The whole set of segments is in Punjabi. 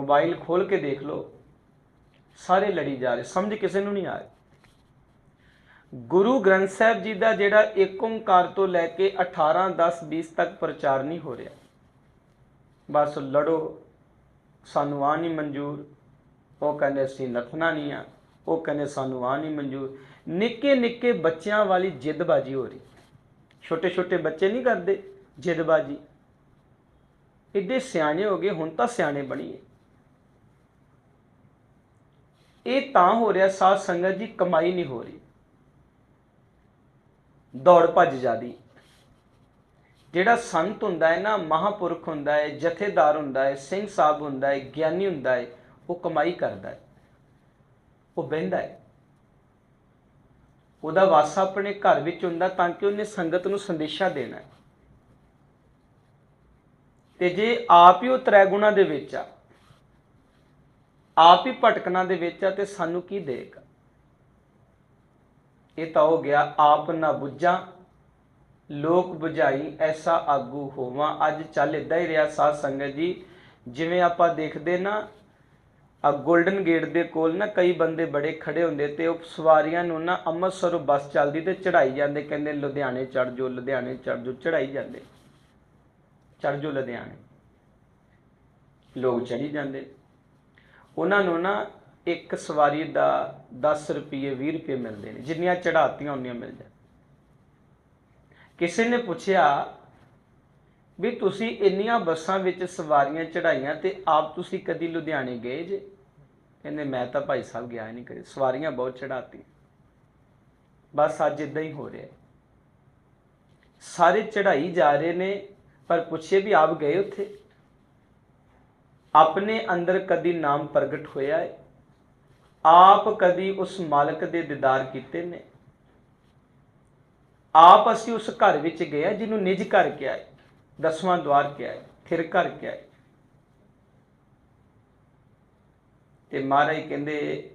ਮੋਬਾਈਲ ਖੋਲ ਕੇ ਦੇਖ ਲਓ, ਸਾਰੇ ਲੜੀ ਜਾ ਰਹੇ, ਸਮਝ ਕਿਸੇ ਨੂੰ ਨਹੀਂ ਆ ਰਹੀ। ਗੁਰੂ ਗ੍ਰੰਥ ਸਾਹਿਬ ਜੀ ਦਾ ਜਿਹੜਾ ਏਕ ਓੰਕਾਰ ਤੋਂ ਲੈ ਕੇ 18 10 20 ਤੱਕ ਪ੍ਰਚਾਰ ਨਹੀਂ ਹੋ ਰਿਹਾ। ਬਸ ਲੜੋ, ਸਾਨੂੰ ਆ ਨਹੀਂ ਮਨਜ਼ੂਰ, ਉਹ ਕਹਿੰਦੇ ਅਸੀਂ ਨੱਥਣਾ ਨਹੀਂ ਆ, ਉਹ ਕਹਿੰਦੇ ਸਾਨੂੰ ਆ ਨਹੀਂ ਮਨਜ਼ੂਰ। ਨਿੱਕੇ ਨਿੱਕੇ ਬੱਚਿਆਂ ਵਾਲੀ ਜਿੱਦਬਾਜੀ ਹੋ ਰਹੀ। ਛੋਟੇ ਛੋਟੇ ਬੱਚੇ ਨਹੀਂ ਕਰਦੇ ਜਿੱਦਬਾਜੀ। ਇੱਡੇ ਸਿਆਣੇ ਹੋ ਗਏ, ਹੁਣ ਤਾਂ ਸਿਆਣੇ ਬਣੀਏ ਇਹ ਤਾਂ ਹੋ ਰਿਹਾ ਸਾਧ ਸੰਗਤ ਜੀ ਕਮਾਈ ਨਹੀਂ ਹੋ ਰਹੀ। ਦੌੜ ਭੱਜ ਜਾਦੀ। ਜਿਹੜਾ ਸੰਤ ਹੁੰਦਾ ਹੈ ਨਾ, ਮਹਾਪੁਰਖ ਹੁੰਦਾ ਹੈ, ਜਥੇਦਾਰ ਹੁੰਦਾ ਹੈ, ਸਿੰਘ ਸਾਹਿਬ ਹੁੰਦਾ ਹੈ, ਗਿਆਨੀ ਹੁੰਦਾ ਹੈ, ਉਹ ਕਮਾਈ ਕਰਦਾ ਹੈ। ਉਹ ਬਹਿੰਦਾ ਹੈ। ਉਹਦਾ ਵਾਸਾ ਆਪਣੇ ਘਰ ਵਿੱਚ ਹੁੰਦਾ ਤਾਂ ਕਿ ਉਹਨੇ ਸੰਗਤ ਨੂੰ ਸੰਦੇਸ਼ਾ ਦੇਣਾ ਹੈ। ਤੇ ਜੇ ਆਪ ਹੀ ਉਹ ਤ੍ਰੈ ਗੁਣਾ ਦੇ ਵਿੱਚ ਆ ਆਪ ਹੀ ਭਟਕਣਾ ਦੇ ਵਿੱਚ ਆ ਤੇ ਸਾਨੂੰ ਕੀ ਦੇਗਾ ਇਹ ਤਾਂ ਹੋ ਗਿਆ ਆਪ ਨਾ ਬੁੱਝਾਂ, ਲੋਕ ਬੁਝਾਈ ਐਸਾ ਆਗੂ ਹੋਵਾਂ। ਅੱਜ ਚੱਲ ਇਦਾਂ ਹੀ ਰਿਹਾ ਸਾਧ ਸੰਗਤ ਜੀ। ਜਿਵੇਂ ਆਪਾਂ ਦੇਖਦੇ ਨਾ, ਆ 골ਡਨ ਗੇਟ ਦੇ ਕੋਲ ਨਾ ਕਈ ਬੰਦੇ ਬੜੇ ਖੜੇ ਹੁੰਦੇ ਤੇ ਉਹ ਸਵਾਰੀਆਂ ਨੂੰ ਨਾ ਅੰਮ੍ਰਿਤਸਰੋਂ ਬੱਸ ਚੱਲਦੀ ਤੇ ਚੜਾਈ ਜਾਂਦੇ, ਕਹਿੰਦੇ ਲੁਧਿਆਣੇ ਚੜ ਜਾਓ, ਲੁਧਿਆਣੇ ਚੜ ਜੋ ਚੜਾਈ ਜਾਂਦੇ। ਚੜ ਜਾਓ ਲੁਧਿਆਣੇ। ਲੋਕ ਚੜੀ ਜਾਂਦੇ। ਉਹਨਾਂ ਨੂੰ ਨਾ ਇੱਕ ਸਵਾਰੀ ਦਾ 10 ਰੁਪਏ 20 ਰੁਪਏ ਮਿਲਦੇ ਨੇ, ਜਿੰਨੀਆਂ ਚੜਾਤੀਆਂ ਉਹਨੀਆਂ ਮਿਲ ਜਾਂਦੀਆਂ ਕਿਸੇ ਨੇ ਪੁੱਛਿਆ ਵੀ ਤੁਸੀਂ ਇੰਨੀਆਂ ਬੱਸਾਂ ਵਿੱਚ ਸਵਾਰੀਆਂ ਚੜਾਈਆਂ ਤੇ ਆਪ ਤੁਸੀਂ ਕਦੀ ਲੁਧਿਆਣੇ ਗਏ ਜੇ? ਕਹਿੰਦੇ, ਮੈਂ ਤਾਂ ਭਾਈ ਸਾਹਿਬ ਗਿਆ ਨਹੀਂ ਕਦੇ। ਸਵਾਰੀਆਂ ਬਹੁਤ ਚੜਾਤੀ ਬਸ ਅੱਜ ਇਦਾਂ ਹੀ ਹੋ ਰਿਹਾ ਸਾਰੇ ਚੜਾਈ ਜਾ ਰਹੇ ਨੇ, ਪਰ ਪੁੱਛੇ ਵੀ ਆਪ ਗਏ ਉੱਥੇ? ਆਪਣੇ ਅੰਦਰ ਕਦੀ ਨਾਮ ਪ੍ਰਗਟ ਹੋਇਆ ਹੈ? ਆਪ ਕਦੀ ਉਸ ਮਾਲਕ ਦੇ ਦੀਦਾਰ ਕੀਤੇ ਨੇ? ਆਪ ਅਸੀਂ ਉਸ ਘਰ ਵਿੱਚ ਗਏ ਹਾਂ ਜਿਹਨੂੰ ਨਿਜ ਘਰ ਕਿਹਾ ਹੈ, ਦਸਵਾਂ ਦਵਾਰ ਕਿਹਾ ਹੈ ਥਿਰ ਘਰ ਕਿਹਾ ਹੈ। ਤੇ ਮਹਾਰਾਜ ਕਹਿੰਦੇ,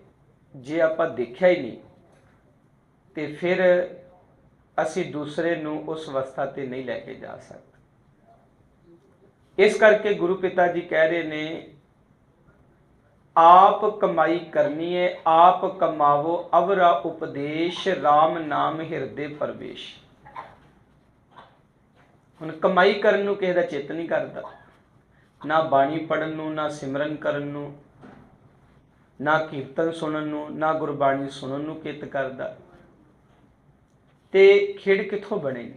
ਜੇ ਆਪਾਂ ਦੇਖਿਆ ਹੀ ਨਹੀਂ, ਤੇ ਫਿਰ ਅਸੀਂ ਦੂਸਰੇ ਨੂੰ ਉਸ ਅਵਸਥਾ ਤੇ ਨਹੀਂ ਲੈ ਕੇ ਜਾ ਸਕਦੇ। ਇਸ ਕਰਕੇ ਗੁਰੂ ਪਿਤਾ ਜੀ ਕਹਿ ਰਹੇ ਨੇ, ਆਪ ਕਮਾਈ ਕਰਨੀ ਹੈ ਆਪ ਕਮਾਵੋ, ਅਵਰਾ ਉਪਦੇਸ਼ RAM ਨਾਮ ਹਿਰਦੇ ਪਰਵੇਸ਼। ਹੁਣ ਕਮਾਈ ਕਰਨ ਨੂੰ ਕਿਸੇ ਦਾ ਚਿੱਤ ਨਹੀਂ ਕਰਦਾ। ਨਾ ਬਾਣੀ ਪੜਨ ਨੂੰ, ਨਾ ਸਿਮਰਨ ਕਰਨ ਨੂੰ, ਨਾ ਕੀਰਤਨ ਸੁਣਨ ਨੂੰ, ਨਾ ਗੁਰਬਾਣੀ ਸੁਣਨ ਨੂੰ ਕਿਤ ਕਰਦਾ। ਤੇ ਖੇਡ ਕਿੱਥੋਂ ਬਣੇਗੀ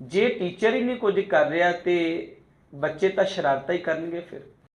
ਜੇ ਟੀਚਰ ਹੀ ਨਹੀਂ ਕੁਝ ਕਰ ਰਿਹਾ ਤੇ ਬੱਚੇ ਤਾਂ ਸ਼ਰਾਰਤਾਂ ਹੀ ਕਰਨਗੇ ਫਿਰ।